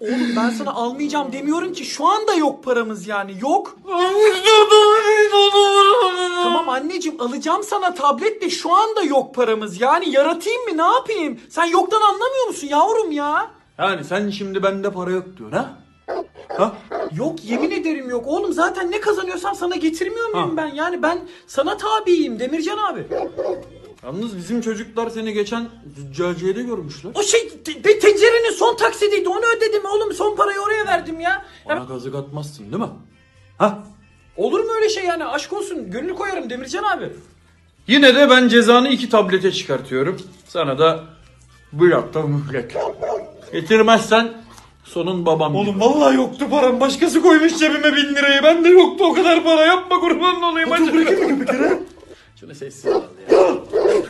Oğlum ben sana almayacağım demiyorum ki şu anda yok paramız yani yok. Tamam anneciğim alacağım sana tablet de şu anda yok paramız yani yaratayım mı ne yapayım? Sen yoktan anlamıyor musun yavrum ya? Yani sen şimdi bende para yok diyorsun ha? Ha? Yok yemin ederim yok oğlum zaten ne kazanıyorsam sana getirmiyor muyum ben yani ben sana tabiyim Demircan abi. Yalnız bizim çocuklar seni geçen züccaciyede görmüşler. O şey te- te- tencerenin son taksidiydi onu ödedim oğlum son parayı oraya verdim ya. ya Bana kazık atmazsın değil mi? Ha? olur mu öyle şey yani aşk olsun gönül koyarım Demircan abi. Yine de ben cezanı iki tablete çıkartıyorum. Sana da bir hafta mühlet. Getirmezsen sonun babam gibi. Oğlum vallahi yoktu param. Başkası koymuş cebime bin lirayı. Ben de yoktu o kadar para. Yapma kurban olayım. Deixa eu ver se é esse lado.